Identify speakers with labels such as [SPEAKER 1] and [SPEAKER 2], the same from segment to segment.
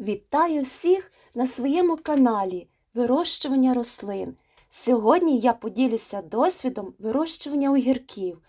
[SPEAKER 1] Вітаю всіх на своєму каналі Вирощування рослин. Сьогодні я поділюся досвідом вирощування огірків.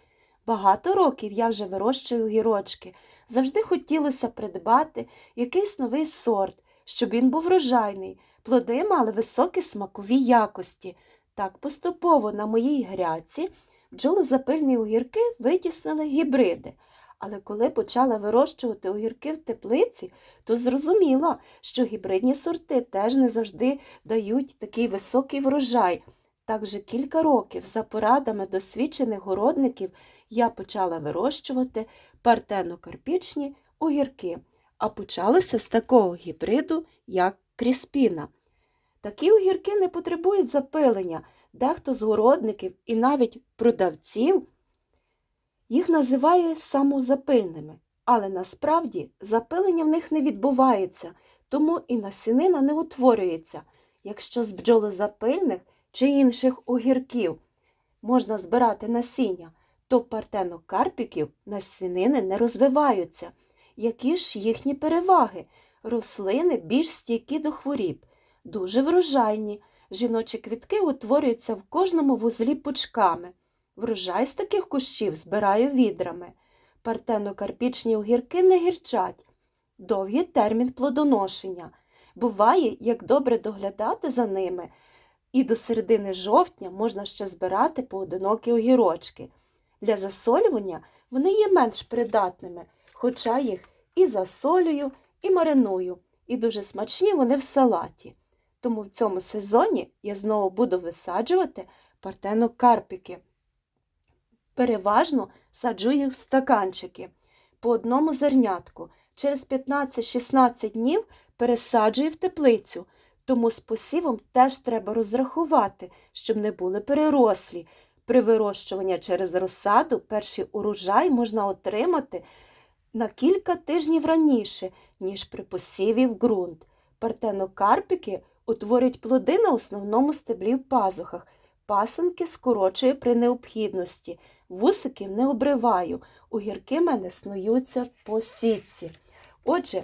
[SPEAKER 1] Багато років я вже вирощую огірочки. Завжди хотілося придбати якийсь новий сорт, щоб він був врожайний, плоди мали високі смакові якості. Так поступово на моїй гряці бджолозапильні огірки витіснили гібриди. Але коли почала вирощувати огірки в теплиці, то зрозуміла, що гібридні сорти теж не завжди дають такий високий врожай. Так вже кілька років за порадами досвідчених городників я почала вирощувати партенокарпічні огірки, а почалося з такого гібриду, як кріспіна. Такі огірки не потребують запилення. Дехто з городників і навіть продавців їх називає самозапильними, але насправді запилення в них не відбувається, тому і насінина не утворюється. Якщо з бджолозапильних чи інших огірків можна збирати насіння, то партенокарпіків насінини не розвиваються. Які ж їхні переваги? Рослини більш стійкі до хворіб, дуже врожайні. Жіночі квітки утворюються в кожному вузлі пучками. Врожай з таких кущів збираю відрами. Партенокарпічні огірки не гірчать. Довгий термін плодоношення. Буває, як добре доглядати за ними, і до середини жовтня можна ще збирати поодинокі огірочки. Для засолювання вони є менш придатними, хоча їх і засолюю, і мариную, і дуже смачні вони в салаті. Тому в цьому сезоні я знову буду висаджувати партенокарпіки. Переважно саджу їх в стаканчики по одному зернятку. Через 15-16 днів пересаджую в теплицю, тому з посівом теж треба розрахувати, щоб не були перерослі. При вирощуванні через розсаду перший урожай можна отримати на кілька тижнів раніше, ніж при посіві в ґрунт. Партенокарпіки утворюють плоди на основному стеблі в пазухах. Пасанки скорочує при необхідності. Вусиків не обриваю, огірки мене снуються по сітці. Отже,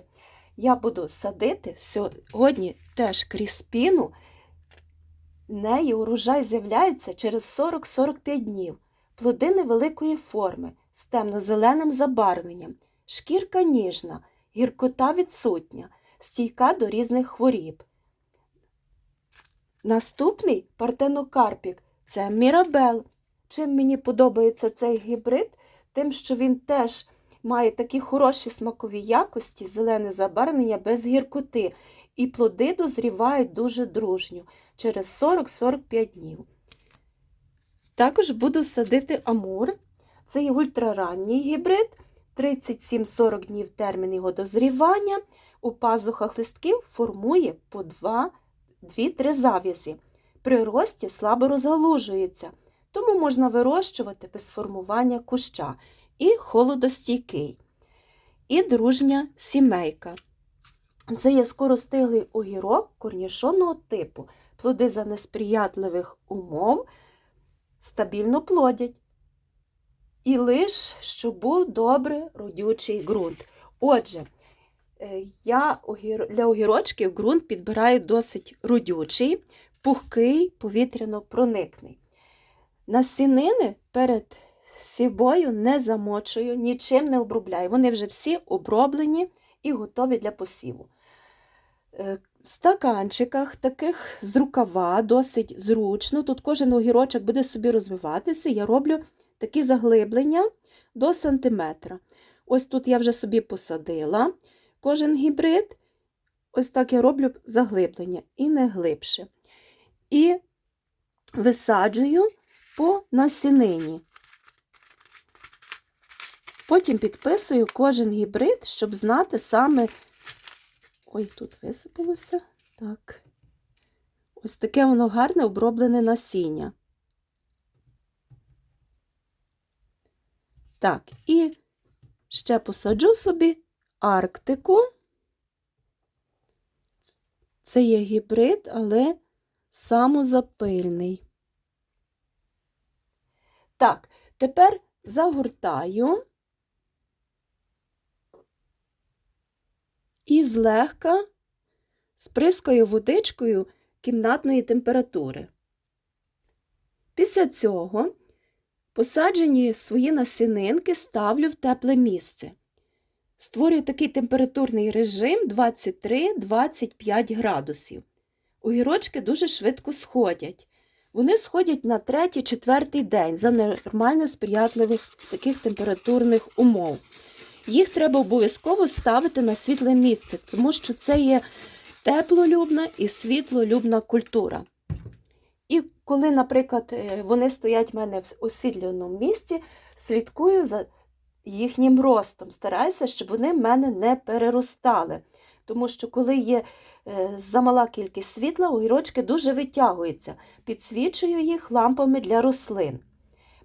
[SPEAKER 1] я буду садити сьогодні теж кріспіну. Неї урожай з'являється через 40-45 днів. Плоди невеликої форми з темно-зеленим забарвленням, шкірка ніжна, гіркота відсутня, стійка до різних хворіб. Наступний партенокарпік це мірабел. Чим мені подобається цей гібрид, тим, що він теж має такі хороші смакові якості, зелене забарвлення без гіркоти, і плоди дозрівають дуже дружньо через 40-45 днів. Також буду садити амур. Це є ультраранній гібрид, 37-40 днів термін його дозрівання. У пазухах листків формує по 2-3 зав'язі. При рості слабо розгалужується тому можна вирощувати без формування куща і холодостійкий. І дружня сімейка. Це є скоростиглий огірок корнішонного типу. Плоди за несприятливих умов стабільно плодять. І лиш, щоб був добре родючий ґрунт. Отже, е, я для огірочків ґрунт підбираю досить родючий, пухкий, повітряно проникний. Насінини перед сівбою не замочую, нічим не обробляю. Вони вже всі оброблені і готові для посіву. Е, в стаканчиках, таких з рукава, досить зручно. Тут кожен огірочок буде собі розвиватися. Я роблю такі заглиблення до сантиметра. Ось тут я вже собі посадила кожен гібрид. Ось так я роблю заглиблення і не глибше. І висаджую по насінині. Потім підписую кожен гібрид, щоб знати саме. Ой, тут висипалося. Так. Ось таке воно гарне оброблене насіння. Так, і ще посаджу собі Арктику. Це є гібрид, але самозапильний. Так, тепер загортаю і злегка сприскаю водичкою кімнатної температури. Після цього посаджені свої насінинки ставлю в тепле місце. Створюю такий температурний режим 23-25 градусів. Огірочки дуже швидко сходять. Вони сходять на третій-четвертий день за нормально сприятливих таких температурних умов. Їх треба обов'язково ставити на світле місце, тому що це є теплолюбна і світлолюбна культура. І коли, наприклад, е, вони стоять в мене в освітленому місці, слідкую за їхнім ростом, стараюся, щоб вони в мене не переростали. Тому що, коли є е, замала кількість світла, огірочки дуже витягуються. Підсвічую їх лампами для рослин.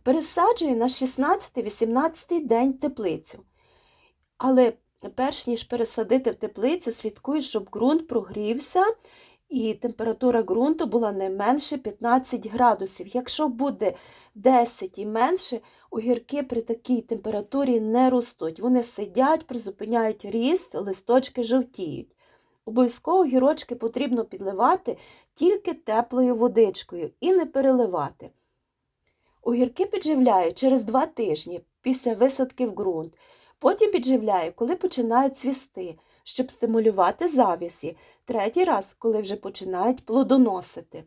[SPEAKER 1] Пересаджую на 16-18 день теплицю. Але перш ніж пересадити в теплицю, слідкую, щоб ґрунт прогрівся і температура ґрунту була не менше 15 градусів. Якщо буде 10 і менше, огірки при такій температурі не ростуть. Вони сидять, призупиняють ріст, листочки жовтіють. Обов'язково гірочки потрібно підливати тільки теплою водичкою і не переливати. Огірки підживляю через 2 тижні після висадки в ґрунт. Потім підживляю, коли починають цвісти, щоб стимулювати завісі. Третій раз, коли вже починають плодоносити.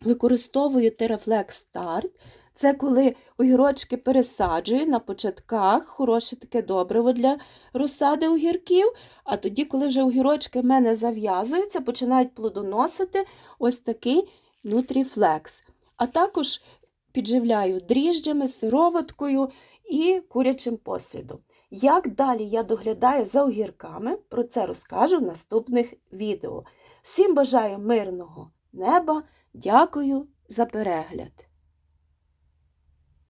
[SPEAKER 1] Використовую Терефлекс Старт. Це коли огірочки пересаджую на початках, хороше таке добриво для розсади огірків. А тоді, коли вже огірочки в мене зав'язуються, починають плодоносити ось такий Нутріфлекс. А також підживляю дріжджами, сироваткою і курячим послідом. Як далі я доглядаю за огірками, про це розкажу в наступних відео. Всім бажаю мирного неба, дякую за перегляд!